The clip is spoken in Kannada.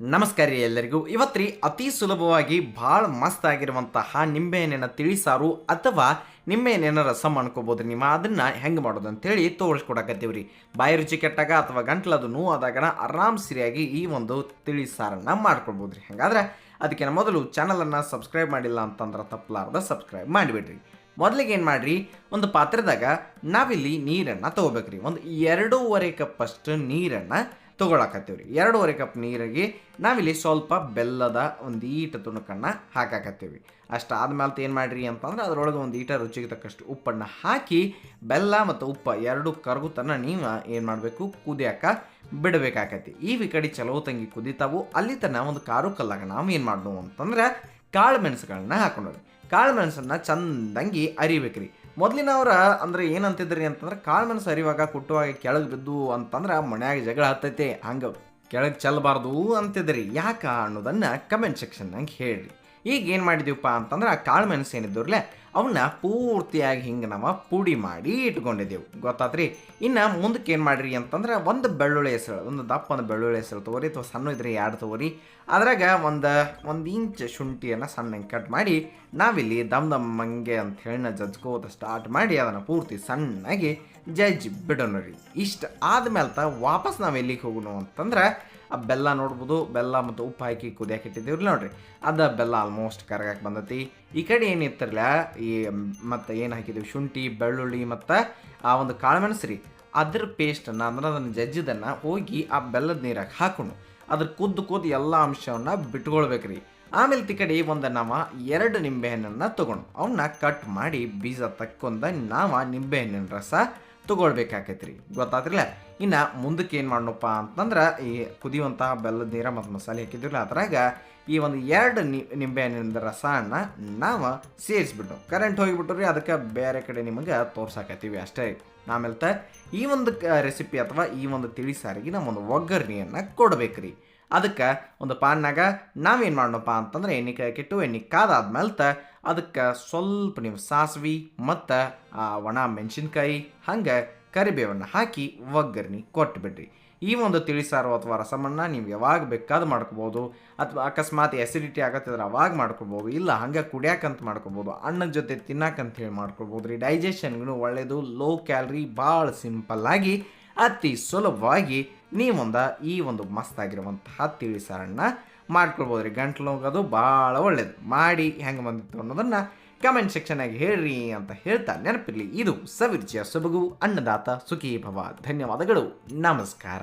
ನಮಸ್ಕಾರ ರೀ ಎಲ್ಲರಿಗೂ. ಇವತ್ತು ರೀ ಅತಿ ಸುಲಭವಾಗಿ ಭಾಳ ಮಸ್ತ್ ಆಗಿರುವಂತಹ ನಿಂಬೆಹಣ್ಣಿನ ತಿಳಿಸಾರು ಅಥವಾ ನಿಂಬೆಹಣ್ಣಿನ ರಸ ಮಾಡ್ಕೋಬೋದು ನಿಮ್ಮ. ಅದನ್ನು ಹೆಂಗೆ ಮಾಡೋದು ಅಂತೇಳಿ ತೋರಿಸ್ಕೊಡಕತ್ತೀವಿ ರೀ. ಬಾಯಿ ರುಚಿ ಕೆಟ್ಟಾಗ ಅಥವಾ ಗಂಟ್ಲದು ನೋವು ಆದಾಗ ಆರಾಮ್ ಸರಿಯಾಗಿ ಈ ಒಂದು ತಿಳಿಸಾರನ್ನ ಮಾಡ್ಕೊಳ್ಬೋದು ರೀ. ಹಾಗಾದ್ರೆ ಅದಕ್ಕಿಂತ ಮೊದಲು ಚಾನಲನ್ನು ಸಬ್ಸ್ಕ್ರೈಬ್ ಮಾಡಿಲ್ಲ ಅಂತಂದ್ರೆ ತಪ್ಪಲಾರ್ದ ಸಬ್ಸ್ಕ್ರೈಬ್ ಮಾಡಿಬಿಡ್ರಿ. ಮೊದಲಿಗೆ ಏನು ಮಾಡಿರಿ, ಒಂದು ಪಾತ್ರೆದಾಗ ನಾವಿಲ್ಲಿ ನೀರನ್ನು ತೊಗೋಬೇಕ್ರಿ. ಒಂದು ಎರಡೂವರೆ ಕಪ್ಪಷ್ಟು ನೀರನ್ನು ತೊಗೊಳಕತ್ತೀವಿ ರೀ ಎರಡೂವರೆ ಕಪ್ ನೀರಿಗೆ ನಾವಿಲ್ಲಿ ಸ್ವಲ್ಪ ಬೆಲ್ಲದ ಒಂದು ಈಟ ತುಣುಕನ್ನು ಹಾಕಾಕತ್ತೀವಿ ಅಷ್ಟಾದ್ಮೇಲೆ ಏನು ಮಾಡ್ರಿ ಅಂತಂದ್ರೆ ಅದರೊಳಗೆ ಒಂದು ಈಟ ರುಚಿಗೆ ತಕ್ಕಷ್ಟು ಉಪ್ಪನ್ನು ಹಾಕಿ ಬೆಲ್ಲ ಮತ್ತು ಉಪ್ಪ ಎರಡು ಕರಗುತನ ನೀವು ಏನು ಮಾಡಬೇಕು? ಕುದಿಯಾಕ ಬಿಡಬೇಕಾಕತಿ ಈ ಕಡೆ ಚಲೋ ತಂಗಿ ಕುದಿತಾವು. ಅಲ್ಲಿ ತನ ಒಂದು ಕಾರು ಕಲ್ಲಾಗ ನಾವು ಏನು ಮಾಡೋಣ ಅಂತಂದ್ರೆ ಕಾಳು ಮೆಣಸುಗಳನ್ನ ಹಾಕೊಂಡ್ರಿ. ಕಾಳು ಮೆಣಸನ್ನ ಚಂದಂಗಿ ಅರಿಬೇಕ್ರಿ. ಮೊದಲಿನವ್ರ ಅಂದ್ರೆ ಏನಂತಿದ್ರಿ ಅಂತಂದ್ರೆ ಕಾಳು ಸರಿವಾಗ ಕುಟ್ಟುವಾಗ ಕೆಳಗೆ ಬಿದ್ದು ಅಂತಂದ್ರೆ ಮನ್ಯಾಗ ಜಗಳ ಹತ್ತೈತೆ. ಹಂಗೆ ಕೆಳಗೆ ಚೆಲ್ಲಬಾರ್ದು ಅಂತಿದ್ರಿ. ಯಾಕ ಅನ್ನೋದನ್ನ ಕಮೆಂಟ್ ಸೆಕ್ಷನ್ನಾಗ ಹೇಳ್ರಿ. ಈಗ ಏನು ಮಾಡಿದೀವಪ್ಪ ಅಂತಂದ್ರೆ ಆ ಕಾಳು ಮೆಣಸು ಏನಿದ್ದವ್ರಲ್ಲೇ ಅವನ್ನ ಪೂರ್ತಿಯಾಗಿ ಹಿಂಗೆ ನಾವು ಪುಡಿ ಮಾಡಿ ಇಟ್ಕೊಂಡಿದ್ದೆವು ಗೊತ್ತಾತ್ರಿ? ಇನ್ನು ಮುಂದಕ್ಕೆ ಏನು ಮಾಡ್ರಿ ಅಂತಂದ್ರೆ ಒಂದು ಬೆಳ್ಳುಳ್ಳಿ ಹೆಸರು, ಒಂದು ದಪ್ಪ ಒಂದು ಬೆಳ್ಳುಳ್ಳಿ ಹೆಸರು ತೊಗೋರಿ ಅಥವಾ ಸಣ್ಣ ಇದ್ರೆ ಎರಡು ತೊಗೋರಿ. ಅದ್ರಾಗ ಒಂದು ಒಂದು ಇಂಚ್ ಶುಂಠಿಯನ್ನು ಸಣ್ಣ ಕಟ್ ಮಾಡಿ ನಾವಿಲ್ಲಿ ದಮ್ ದಮ್ ಮಂಗೆ ಅಂತ ಹೇಳಿ ಜಜ್ಕೋತ ಸ್ಟಾರ್ಟ್ ಮಾಡಿ ಅದನ್ನು ಪೂರ್ತಿ ಸಣ್ಣಾಗಿ ಜಜ್ಜಿ ಬಿಡೋಣ ರೀ. ಇಷ್ಟು ಆದ್ಮೇಲೆ ತ ವಾಪಸ್ ನಾವು ಎಲ್ಲಿಗೆ ಹೋಗೋಣ ಅಂತಂದ್ರೆ ಆ ಬೆಲ್ಲ ನೋಡ್ಬೋದು, ಬೆಲ್ಲ ಮತ್ತು ಉಪ್ಪು ಹಾಕಿ ಕುದಿಯಕ್ಕೆ ಇಟ್ಟಿದ್ದೀವ್ರಿ ನೋಡ್ರಿ. ಅದ ಬೆಲ್ಲ ಆಲ್ಮೋಸ್ಟ್ ಕರಗಕ್ಕೆ ಬಂದತಿ. ಈ ಕಡೆ ಏನಿತ್ತಿರಲ್ಲ ಈ ಮತ್ತು ಏನು ಹಾಕಿದ್ದೀವಿ, ಶುಂಠಿ, ಬೆಳ್ಳುಳ್ಳಿ ಮತ್ತು ಆ ಒಂದು ಕಾಳುಮೆಣಸು ರೀ, ಅದ್ರ ಪೇಸ್ಟನ್ನು ಅಂದ್ರೆ ಅದನ್ನು ಜಜ್ಜಿದನ್ನು ಹೋಗಿ ಆ ಬೆಲ್ಲದ ನೀರಾಗ ಹಾಕೊಂಡು ಅದ್ರ ಕುದ್ದು ಕುದ್ದು ಎಲ್ಲ ಅಂಶವನ್ನು ಬಿಟ್ಕೊಳ್ಬೇಕ್ರಿ. ಆಮೇಲೆ ತಿ ಕಡೆ ಒಂದು ನಾವು ಎರಡು ನಿಂಬೆಹಣ್ಣನ್ನು ತೊಗೊಂಡು ಅವನ್ನ ಕಟ್ ಮಾಡಿ ಬೀಜ ತಕ್ಕೊಂಡ ನಾವು ನಿಂಬೆಹಣ್ಣಿನ ರಸ ತೊಗೊಳ್ಬೇಕಾಕೈತ್ರಿ. ಗೊತ್ತಾತ್ರಿಲ್ಲ? ಇನ್ನು ಮುಂದಕ್ಕೆ ಏನು ಮಾಡೋಣಪ್ಪ ಅಂತಂದ್ರೆ ಈ ಕುದಿಯುವಂತಹ ಬೆಲ್ಲದ ನೀರ ಮತ್ತು ಮಸಾಲೆ ಹಾಕಿದ್ರಲ್ಲ ಅದ್ರಾಗ ಈ ಒಂದು ಎರಡು ನಿ ನಿಂಬೆಹಣ್ಣಿನ ರಸನ ನಾವು ಸೇರಿಸ್ಬಿಟ್ಟು ಕರೆಂಟ್ ಹೋಗಿಬಿಟ್ಟು ರೀ ಅದಕ್ಕೆ ಬೇರೆ ಕಡೆ ನಿಮಗೆ ತೋರ್ಸಾಕತ್ತೀವಿ ಅಷ್ಟೇ. ಆಮೇಲೆ ಈ ಒಂದು ರೆಸಿಪಿ ಅಥವಾ ಈ ಒಂದು ತಿಳಿ ಸಾರಿಗೆ ನಾವು ಒಂದು ಒಗ್ಗರಣೆಯನ್ನು ಕೊಡಬೇಕ್ರಿ. ಅದಕ್ಕೆ ಒಂದು ಪಾನ್ನಾಗ ನಾವೇನು ಮಾಡೋಣಪ್ಪ ಅಂತಂದ್ರೆ ಎಣ್ಣೆ ಕಾಯಕ್ಕಿಟ್ಟು ಎಣ್ಣೆ ಕಾದಾದ್ಮೇಲೆ ತ ಅದಕ್ಕೆ ಸ್ವಲ್ಪ ನೀವು ಸಾಸಿವೆ ಮತ್ತು ಒಣ ಮೆಣಸಿನ್ಕಾಯಿ, ಹಂಗೆ ಕರಿಬೇವನ್ನು ಹಾಕಿ ಒಗ್ಗರಣೆ ಕೊಟ್ಬಿಡ್ರಿ. ಈ ಒಂದು ತಿಳಿಸಾರು ಅಥವಾ ರಸಮನ್ನ ನೀವು ಯಾವಾಗ ಬೇಕಾದ ಮಾಡ್ಕೋಬೋದು, ಅಥವಾ ಅಕಸ್ಮಾತ್ ಎಸಿಡಿಟಿ ಆಗತ್ತಿದ್ರೆ ಅವಾಗ ಮಾಡ್ಕೊಬೋದು, ಇಲ್ಲ ಹಂಗೆ ಕುಡಿಯಾಕಂತ ಮಾಡ್ಕೊಬೋದು, ಅಣ್ಣನ ಜೊತೆ ತಿನ್ನಕ್ಕಂತ ಹೇಳಿ ಮಾಡ್ಕೊಬೋದು ರೀ. ಡೈಜೆಷನ್ಗೂ ಒಳ್ಳೆಯದು ಲೋ ಕ್ಯಾಲ್ರಿ ಭಾಳ ಸಿಂಪಲ್ಲಾಗಿ ಅತಿ ಸುಲಭವಾಗಿ ನೀವೊಂದು ಈ ಒಂದು ಮಸ್ತಾಗಿರುವಂತಹ ತಿಳಿಸಾರನ್ನ ಮಾಡ್ಕೊಳ್ಬೋದು ರೀ ಗಂಟ್ಲು ನೋಗೋದು ಭಾಳ ಒಳ್ಳೇದು. ಮಾಡಿ ಹೆಂಗೆ ಬಂದಿತ್ತು ಅನ್ನೋದನ್ನು ಕಮೆಂಟ್ ಸೆಕ್ಷನಾಗಿ ಹೇಳ್ರಿ ಅಂತ ಹೇಳ್ತಾ ನೆನಪಿರಲಿ. ಇದು ಸವಿರ್ಜಿಯ ಸೊಬಗು, ಅನ್ನದಾತ ಸುಖಿ ಭವ ಧನ್ಯವಾದಗಳು. ನಮಸ್ಕಾರ.